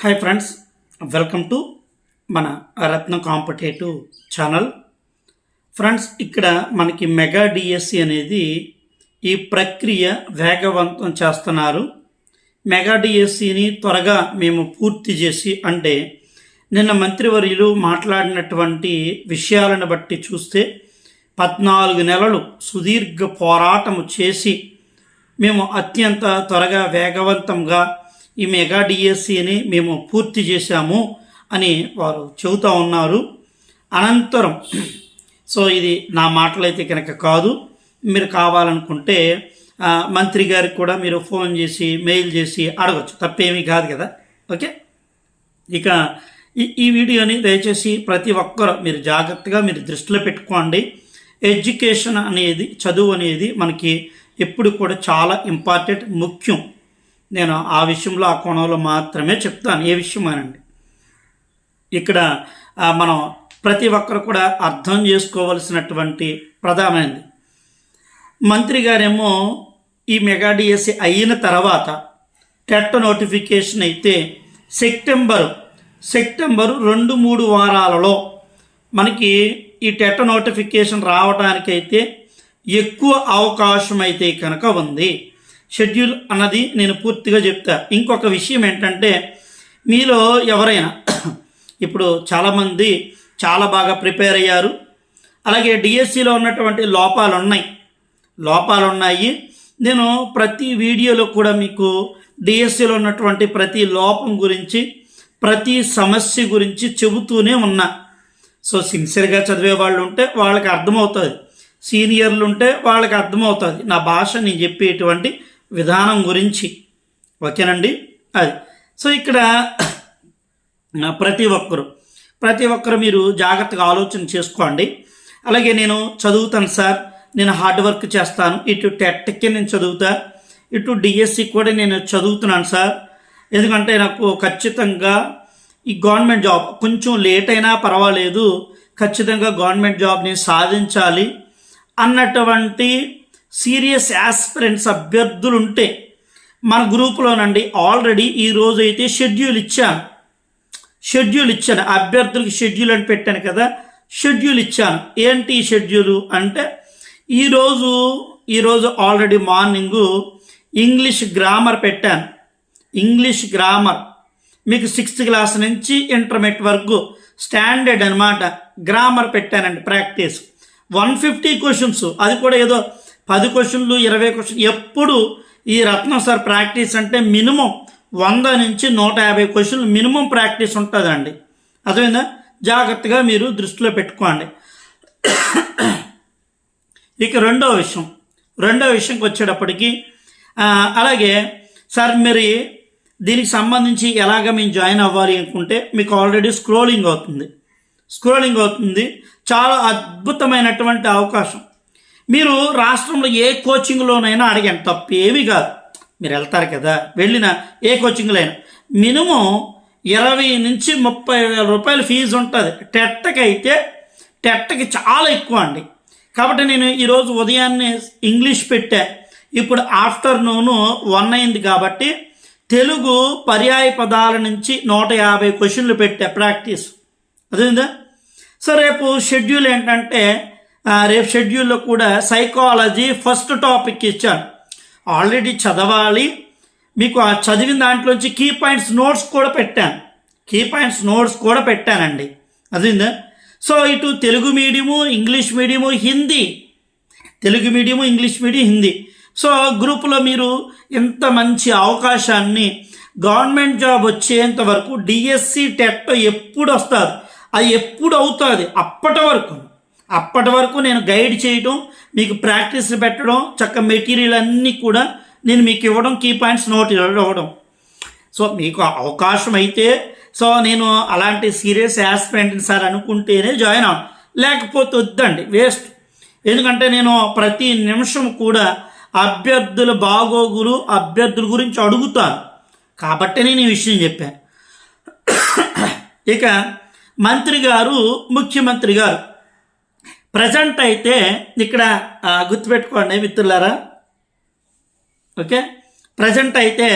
Hi friends welcome to మన రత్న competitive channel friends ఇక్కడ మనకి మెగా డిఎస్సి అనేది ఈ ప్రక్రియ వేగవంతం చేస్తున్నారు. మెగా డిఎస్సిని త్వరగా మేము పూర్తి చేసి అంటే నిన్న మంత్రివర్యులు మాట్లాడినటువంటి విషయాలను బట్టి చూస్తే పద్నాలుగు నెలలు సుదీర్ఘ పోరాటము చేసి మేము అత్యంత త్వరగా వేగవంతంగా ఈ మెగా డిఎస్సిని మేము పూర్తి చేశాము అని వారు చెబుతూ ఉన్నారు. అనంతరం సో ఇది నా మాటలైతే కనుక కాదు. మీరు కావాలనుకుంటే మంత్రి గారికి కూడా మీరు ఫోన్ చేసి మెయిల్ చేసి అడగచ్చు. తప్పేమీ కాదు కదా? ఓకే? ఇక ఈ ఈ వీడియోని దయచేసి ప్రతి ఒక్కరు మీరు జాగ్రత్తగా మీరు దృష్టిలో పెట్టుకోండి. ఎడ్యుకేషన్ అనేది చదువు అనేది మనకి ఎప్పుడు కూడా చాలా ఇంపార్టెంట్ ముఖ్యం. నేను ఆ విషయంలో ఆ కోణంలో మాత్రమే చెప్తాను. ఏ విషయం అనండి ఇక్కడ మనం ప్రతి ఒక్కరు కూడా అర్థం చేసుకోవలసినటువంటి ప్రధానమైనది మంత్రి గారేమో ఈ మెగా డిఎస్సి అయిన తర్వాత టెట్ నోటిఫికేషన్ అయితే సెప్టెంబరు సెప్టెంబరు రెండు మూడు వారాలలో మనకి ఈ టెట్ నోటిఫికేషన్ రావడానికైతే ఎక్కువ అవకాశం అయితే కనుక ఉంది. షెడ్యూల్ అన్నది నేను పూర్తిగా చెప్తా. ఇంకొక విషయం ఏంటంటే మీలో ఎవరైనా ఇప్పుడు చాలామంది చాలా బాగా ప్రిపేర్ అయ్యారు. అలాగే డిఎస్సిలో ఉన్నటువంటి లోపాలు ఉన్నాయి లోపాలు ఉన్నాయి నేను ప్రతి వీడియోలో కూడా మీకు డిఎస్సిలో ఉన్నటువంటి ప్రతి లోపం గురించి ప్రతి సమస్య గురించి చెబుతూనే ఉన్నా. సో సిన్సియర్గా చదివే వాళ్ళు ఉంటే వాళ్ళకి అర్థమవుతుంది. సీనియర్లు ఉంటే వాళ్ళకి అర్థమవుతుంది. నా భాష నేను చెప్పేటువంటి విధానం గురించి. ఓకేనండి? అది. సో ఇక్కడ ప్రతి ఒక్కరు ప్రతి ఒక్కరు మీరు జాగ్రత్తగా ఆలోచన చేసుకోండి. అలాగే నేను చదువుతాను సార్. నేను హార్డ్ వర్క్ చేస్తాను. ఇటు టెట్కి నేను చదువుతా. ఇటు డిఎస్సి కూడా నేను చదువుతున్నాను సార్. ఎందుకంటే నాకు ఖచ్చితంగా ఈ గవర్నమెంట్ జాబ్ కొంచెం లేట్ అయినా పర్వాలేదు. ఖచ్చితంగా గవర్నమెంట్ జాబ్ని సాధించాలి అన్నటువంటి సీరియస్ యాస్పిరెంట్స్ అభ్యర్థులు ఉంటే మన గ్రూపులోనండి ఆల్రెడీ ఈ రోజు అయితే షెడ్యూల్ ఇచ్చాను. షెడ్యూల్ ఇచ్చాను. అభ్యర్థులకి షెడ్యూల్ అని పెట్టాను కదా షెడ్యూల్ ఇచ్చాను. ఏంటి షెడ్యూలు షెడ్యూల్ అంటే ఈరోజు ఈరోజు ఆల్రెడీ మార్నింగు ఇంగ్లీష్ గ్రామర్ పెట్టాను. English grammar. మీకు సిక్స్త్ క్లాస్ నుంచి ఇంటర్మీడియట్ వరకు స్టాండర్డ్ అనమాట గ్రామర్ పెట్టానండి ప్రాక్టీస్. One fifty questions. అది కూడా ఏదో పది క్వశ్చన్లు ఇరవై క్వశ్చన్ ఎప్పుడు ఈ రత్నం సార్ ప్రాక్టీస్ అంటే మినిమం వంద నుంచి నూట యాభై క్వశ్చన్లు మినిమం ప్రాక్టీస్ ఉంటుందండి. అర్థమైందా? జాగ్రత్తగా మీరు దృష్టిలో పెట్టుకోండి. ఇక రెండో విషయం. రెండో విషయంకి వచ్చేటప్పటికి అలాగే సార్ మరి దీనికి సంబంధించి ఎలాగ మేము జాయిన్ అవ్వాలి అనుకుంటే మీకు ఆల్రెడీ స్క్రోలింగ్ అవుతుంది. స్క్రోలింగ్ అవుతుంది. చాలా అద్భుతమైనటువంటి అవకాశం. మీరు రాష్ట్రంలో ఏ కోచింగ్లోనైనా అడిగాను తప్పు ఏమీ కాదు. మీరు వెళ్తారు కదా వెళ్ళిన ఏ కోచింగ్లో అయినా మినిమం ఇరవై నుంచి ముప్పై వేల రూపాయల ఫీజు ఉంటుంది. టెట్టకి అయితే టెట్టకి చాలా ఎక్కువ అండి. కాబట్టి నేను ఈరోజు ఉదయాన్నే ఇంగ్లీష్ పెట్టా. ఇప్పుడు ఆఫ్టర్నూన్ వన్ అయింది కాబట్టి తెలుగు పర్యాయ పదాల నుంచి నూట యాభై క్వశ్చన్లు పెట్టా ప్రాక్టీస్. అదేందా సో రేపు షెడ్యూల్ ఏంటంటే రేపు షెడ్యూల్లో కూడా సైకాలజీ ఫస్ట్ టాపిక్ ఇచ్చాను ఆల్రెడీ చదవాలి. మీకు ఆ చదివిన దాంట్లోంచి కీ పాయింట్స్ నోట్స్ కూడా పెట్టాను. కీ పాయింట్స్ నోట్స్ కూడా పెట్టానండి. అదేందా? సో ఇటు Telugu medium English medium Hindi. Telugu medium English medium Hindi. So గ్రూపులో మీరు ఇంత మంచి అవకాశాన్ని గవర్నమెంట్ జాబ్ వచ్చేంత వరకు డిఎస్సి టెట్ ఎప్పుడు వస్తుంది? అది ఎప్పుడు అవుతుంది? అప్పటి వరకు. అప్పటి వరకు నేను గైడ్ చేయడం మీకు ప్రాక్టీస్ పెట్టడం చక్క మెటీరియల్ అన్నీ కూడా నేను మీకు ఇవ్వడం కీ పాయింట్స్ నోట్ ఇవ్వడం. సో మీకు అవకాశం అయితే సో నేను అలాంటి సీరియస్ యాస్పిరెంట్ సార్ అనుకుంటేనే జాయిన్ అవ్వను. లేకపోతే వద్దండి వేస్ట్. ఎందుకంటే నేను ప్రతి నిమిషం కూడా అభ్యర్థుల బాగోగులు అభ్యర్థుల గురించి అడుగుతాను. కాబట్టి నేను ఈ విషయం చెప్పాను. ఇక మంత్రి గారు ముఖ్యమంత్రి గారు ప్రజెంట్ అయితే ఇక్కడ గుర్తుపెట్టుకోండి మిత్రులారా. ఓకే? ప్రజెంట్ అయితే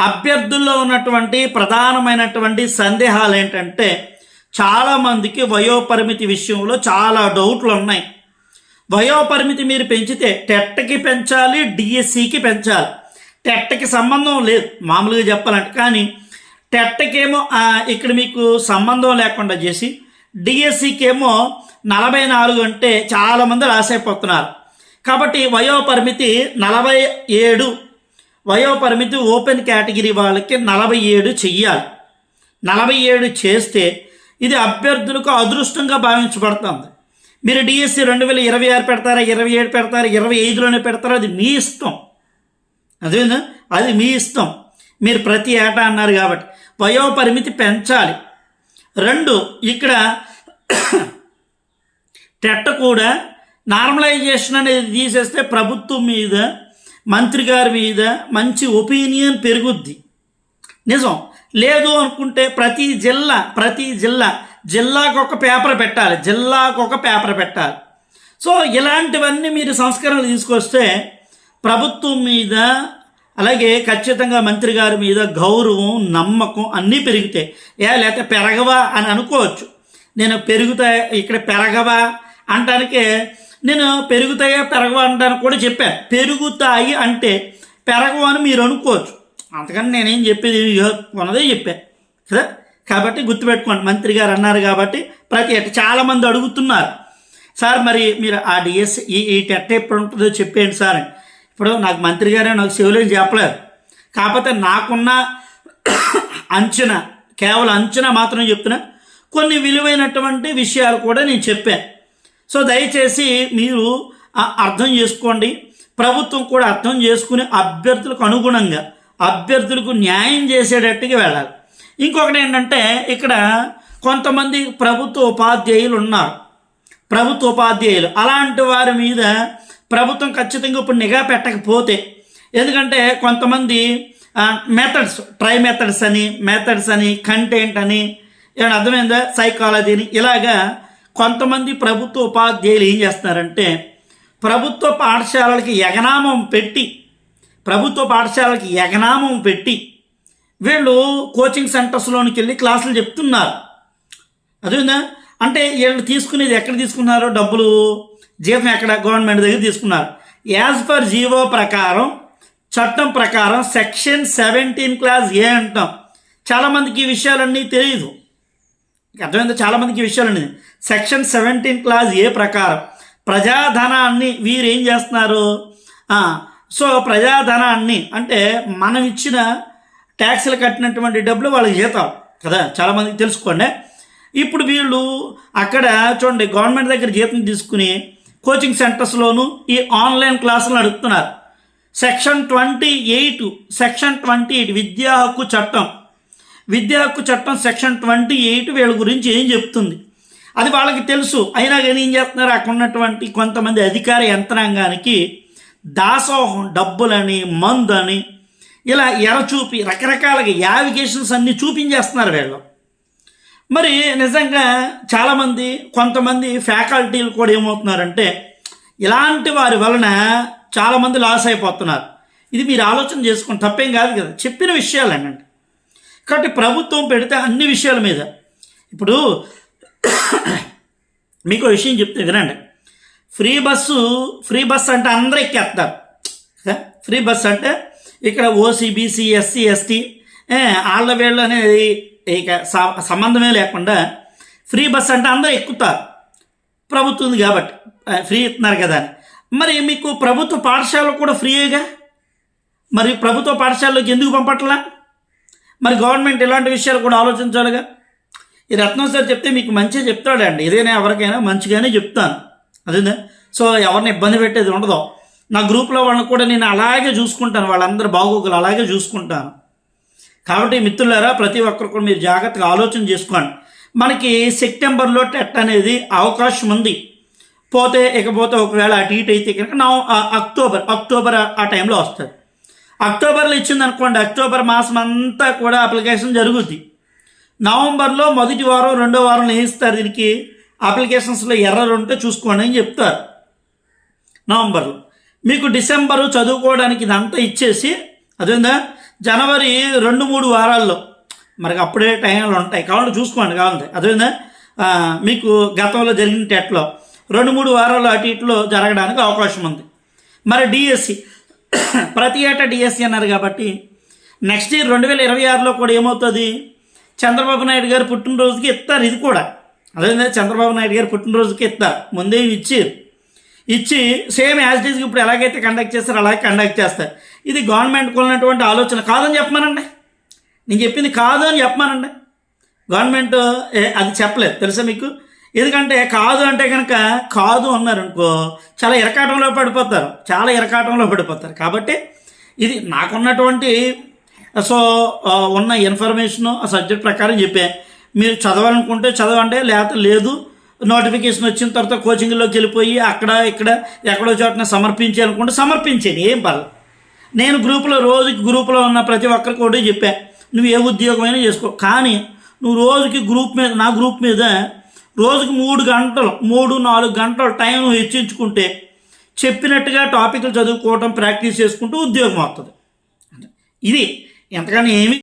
అభ్యర్థుల్లో ఉన్నటువంటి ప్రధానమైనటువంటి సందేహాలు ఏంటంటే చాలామందికి వయోపరిమితి విషయంలో చాలా డౌట్లు ఉన్నాయి వయోపరిమితి మీరు పెంచితే టెట్కి పెంచాలి డిఎస్సికి పెంచాలి. టెట్కి సంబంధం లేదు మామూలుగా చెప్పాలంటే. కానీ టెట్కేమో ఇక్కడ మీకు సంబంధం లేకుండా చేసి డిఎస్సికి ఏమో నలభై నాలుగు అంటే చాలామంది రాసైపోతున్నారు. కాబట్టి వయోపరిమితి నలభై ఏడు. వయోపరిమితి ఓపెన్ కేటగిరీ వాళ్ళకి నలభై ఏడు చెయ్యాలి. నలభై ఏడు చేస్తే ఇది అభ్యర్థులకు అదృష్టంగా భావించబడుతుంది. మీరు డిఎస్సి రెండు వేల ఇరవై ఆరు పెడతారా ఇరవై ఏడు పెడతారా ఇరవై ఐదులోనే పెడతారా అది మీ ఇష్టం. అదేనా? అది మీ ఇష్టం. మీరు ప్రతి ఏటా అన్నారు కాబట్టి వయోపరిమితి పెంచాలి. రెండు ఇక్కడ తెట్ట కూడా నార్మలైజేషన్ అనేది తీసేస్తే ప్రభుత్వం మీద మంత్రి గారి మీద మంచి ఒపీనియన్ పెరుగుద్ది. నిజం. లేదు అనుకుంటే ప్రతి జిల్లా ప్రతి జిల్లా జిల్లాకు ఒక పేపర్ పెట్టాలి జిల్లాకు ఒక పేపర్ పెట్టాలి. సో ఇలాంటివన్నీ మీరు సంస్కరణలు తీసుకొస్తే ప్రభుత్వం మీద అలాగే ఖచ్చితంగా మంత్రి గారి మీద గౌరవం నమ్మకం అన్నీ పెరుగుతాయి ఏ లేకపోతే పెరగవా అని అనుకోవచ్చు. నేను పెరుగుతా ఇక్కడ పెరగవా అంటానికి నేను పెరుగుతాయా పెరగవా అంటానికి కూడా చెప్పాను పెరుగుతాయి అంటే పెరగవు అని మీరు అనుకోవచ్చు. అంతకని నేనేం చెప్పేది? ఏమీ ఉన్నదే చెప్పాను కదా కాబట్టి గుర్తుపెట్టుకోండి. మంత్రి గారు అన్నారు కాబట్టి ప్రతి ఏటా చాలామంది అడుగుతున్నారు. సార్ మరి మీరు ఆ డిఎస్ ఈ ఈ టెట్ ఎప్పుడు ఉంటుందో చెప్పేయండి సార్ అని. ఇప్పుడు నాకు మంత్రి గారే నాకు చెవులు చెప్పలేదు. కాకపోతే నాకున్న అంచనా కేవలం అంచనా మాత్రం చెప్తున్నా. కొన్ని విలువైనటువంటి విషయాలు కూడా నేను చెప్పాను. సో దయచేసి మీరు అర్థం చేసుకోండి. ప్రభుత్వం కూడా అర్థం చేసుకుని అభ్యర్థులకు అనుగుణంగా అభ్యర్థులకు న్యాయం చేసేటట్టుగా వెళ్ళాలి. ఇంకొకటి ఏంటంటే ఇక్కడ కొంతమంది ప్రభుత్వ ఉపాధ్యాయులు ఉన్నారు. ప్రభుత్వ ఉపాధ్యాయులు. అలాంటి వారి మీద ప్రభుత్వం ఖచ్చితంగా ఇప్పుడు నిఘా పెట్టకపోతే ఎందుకంటే కొంతమంది మెథడ్స్ ట్రై మెథడ్స్ అని మెథడ్స్ అని కంటెంట్ అని ఏమైనా అర్థమైందా? సైకాలజీని ఇలాగా కొంతమంది ప్రభుత్వ ఉపాధ్యాయులు ఏం చేస్తున్నారంటే ప్రభుత్వ పాఠశాలలకి ఎగనామం పెట్టి ప్రభుత్వ పాఠశాలకి ఎగనామం పెట్టి వీళ్ళు కోచింగ్ సెంటర్స్లోనికి వెళ్ళి క్లాసులు చెప్తున్నారు. అదేందా అంటే వీళ్ళు తీసుకునేది ఎక్కడ తీసుకున్నారో? డబ్బులు జీతం ఎక్కడ? గవర్నమెంట్ దగ్గర తీసుకున్నారు. యాజ్ పర్ జీవో ప్రకారం చట్టం ప్రకారం సెక్షన్ సెవెంటీన్ క్లాస్ ఏ అంటాం? చాలామందికి ఈ విషయాలన్నీ తెలియదు అర్థమైందో? చాలామందికి ఈ విషయాలన్నీ సెక్షన్ సెవెంటీన్ క్లాస్ ఏ ప్రకారం? ప్రజాధనాన్ని వీరు ఏం చేస్తున్నారు సో ప్రజాధనాన్ని అంటే మనం ఇచ్చిన ట్యాక్స్లు కట్టినటువంటి డబ్బులు వాళ్ళకి జీతాలు కదా? చాలామందికి తెలుసుకోండి. ఇప్పుడు వీళ్ళు అక్కడ చూడండి గవర్నమెంట్ దగ్గర జీతం తీసుకుని కోచింగ్ సెంటర్స్లోను ఈ ఆన్లైన్ క్లాసులు నడుపుతున్నారు section twenty eight section twenty eight విద్యా హక్కు చట్టం విద్యా హక్కు చట్టం సెక్షన్ ట్వంటీ ఎయిట్ వీళ్ళ గురించి ఏం చెప్తుంది? అది వాళ్ళకి తెలుసు. అయినా కానీ ఏం చేస్తున్నారు? అక్కడ ఉన్నటువంటి కొంతమంది అధికార యంత్రాంగానికి దాసోహం డబ్బులని మందని ఇలా ఎర చూపి రకరకాలుగా యావిగేషన్స్ అన్నీ చూపించేస్తున్నారు వీళ్ళు. మరి నిజంగా చాలామంది కొంతమంది ఫ్యాకల్టీలు కూడా ఏమవుతున్నారంటే ఇలాంటి వారి వలన చాలామంది లాస్ అయిపోతున్నారు. ఇది మీరు ఆలోచన చేసుకుని తప్పేం కాదు కదా. చెప్పిన విషయాలు కాబట్టి ప్రభుత్వం పెడితే అన్ని విషయాల మీద. ఇప్పుడు మీకు విషయం చెప్తే వినండి. ఫ్రీ బస్సు ఫ్రీ బస్సు అంటే అందరూ ఎక్కేస్తారు. ఫ్రీ బస్సు అంటే ఇక్కడ ఓసీబీసీ ఎస్సీ ఎస్టీ వాళ్ళ వీళ్ళు అనేది ఇక స- సంబంధమే లేకుండా ఫ్రీ బస్ అంటే అందరూ ఎక్కుతారు. ప్రభుత్వం ఉంది కాబట్టి ఫ్రీ ఇస్తున్నారు కదా అని. మరి మీకు ప్రభుత్వ పాఠశాలలు కూడా ఫ్రీయేగా? మరి ప్రభుత్వ పాఠశాలలోకి ఎందుకు పంపట్లా? మరి గవర్నమెంట్ ఇలాంటి విషయాలు కూడా ఆలోచించాలిగా? ఈ రత్నం సార్ చెప్తే మీకు మంచిగా చెప్తాడండి. ఏదైనా ఎవరికైనా మంచిగానే చెప్తాను. అదేనా సో ఎవరిని ఇబ్బంది పెట్టేది ఉండదు. నా గ్రూప్లో వాళ్ళని కూడా నేను అలాగే చూసుకుంటాను. వాళ్ళందరూ బాగోగులు అలాగే చూసుకుంటాను. కాబట్టి మిత్రులారా ప్రతి ఒక్కరు కూడా మీరు జాగ్రత్తగా ఆలోచన చేసుకోండి. మనకి సెప్టెంబర్లో టెట్ అనేది అవకాశం ఉంది. పోతే ఇకపోతే ఒకవేళ అటు ఇటు అయితే కనుక నా అక్టోబర్ అక్టోబర్ ఆ- ఆ టైంలో వస్తుంది. అక్టోబర్లో ఇచ్చింది అనుకోండి అక్టోబర్ మాసం అంతా కూడా అప్లికేషన్ జరుగుద్ది. నవంబర్లో మొదటి వారం రెండో వారం వేయిస్తారు దీనికి. అప్లికేషన్స్లో ఎర్రర్ ఉంటే చూసుకోండి అని చెప్తారు. నవంబర్లో. మీకు డిసెంబరు చదువుకోవడానికి ఇదంతా ఇచ్చేసి అదేందా? జనవరి రెండు మూడు వారాల్లో. మరి అప్పుడే టైంలు ఉంటాయి. కావాలంటే చూసుకోండి కావాలంటే. అదేందా? మీకు గతంలో జరిగిన టెట్లో రెండు మూడు వారాలు అటు ఇటులో జరగడానికి అవకాశం ఉంది. మరి డిఎస్సి. ప్రతి ఏటా డిఎస్సి అన్నారు కాబట్టి నెక్స్ట్ ఇయర్ రెండు వేల ఇరవై ఆరులో కూడా ఏమవుతుంది? చంద్రబాబు నాయుడు గారు పుట్టినరోజుకి ఇస్తారు ఇది కూడా. అదే చంద్రబాబు నాయుడు గారు పుట్టినరోజుకి ఇస్తారు. ముందే ఇచ్చారు ఇచ్చి సేమ్ యాజ్ డీస్కి ఇప్పుడు ఎలాగైతే కండక్ట్ చేస్తారో అలాగే కండక్ట్ చేస్తారు. ఇది గవర్నమెంట్కి ఉన్నటువంటి ఆలోచన. కాదని చెప్పమానండి. నేను చెప్పింది కాదు అని చెప్పమానండి. గవర్నమెంట్ ఏ- అది చెప్పలేదు. తెలుసా మీకు? ఎందుకంటే కాదు అంటే కనుక కాదు అన్నారు అనుకో చాలా ఇరకాటంలో పడిపోతారు. చాలా ఇరకాటంలో పడిపోతారు. కాబట్టి ఇది నాకున్నటువంటి సో ఉన్న ఇన్ఫర్మేషన్ ఆ సబ్జెక్ట్ ప్రకారం చెప్పాను మీరు చదవాలనుకుంటే చదవండి లేకపోతే లేదు నోటిఫికేషన్ వచ్చిన తర్వాత కోచింగ్లోకి వెళ్ళిపోయి అక్కడ ఇక్కడ ఎక్కడో చోటన సమర్పించి అనుకుంటే సమర్పించాను ఏం పర్లేదు. నేను గ్రూపులో రోజుకి గ్రూపులో ఉన్న ప్రతి ఒక్కరికి ఒకటి చెప్పా. నువ్వు ఏ ఉద్యోగమైనా చేసుకో. కానీ నువ్వు రోజుకి గ్రూప్ మీద నా గ్రూప్ మీద రోజుకి మూడు గంటలు మూడు నాలుగు గంటలు టైం హెచ్చించుకుంటే చెప్పినట్టుగా టాపిక్లు చదువుకోవటం ప్రాక్టీస్ చేసుకుంటూ ఉద్యోగం వస్తుంది ఇది ఎంతగానో ఏమి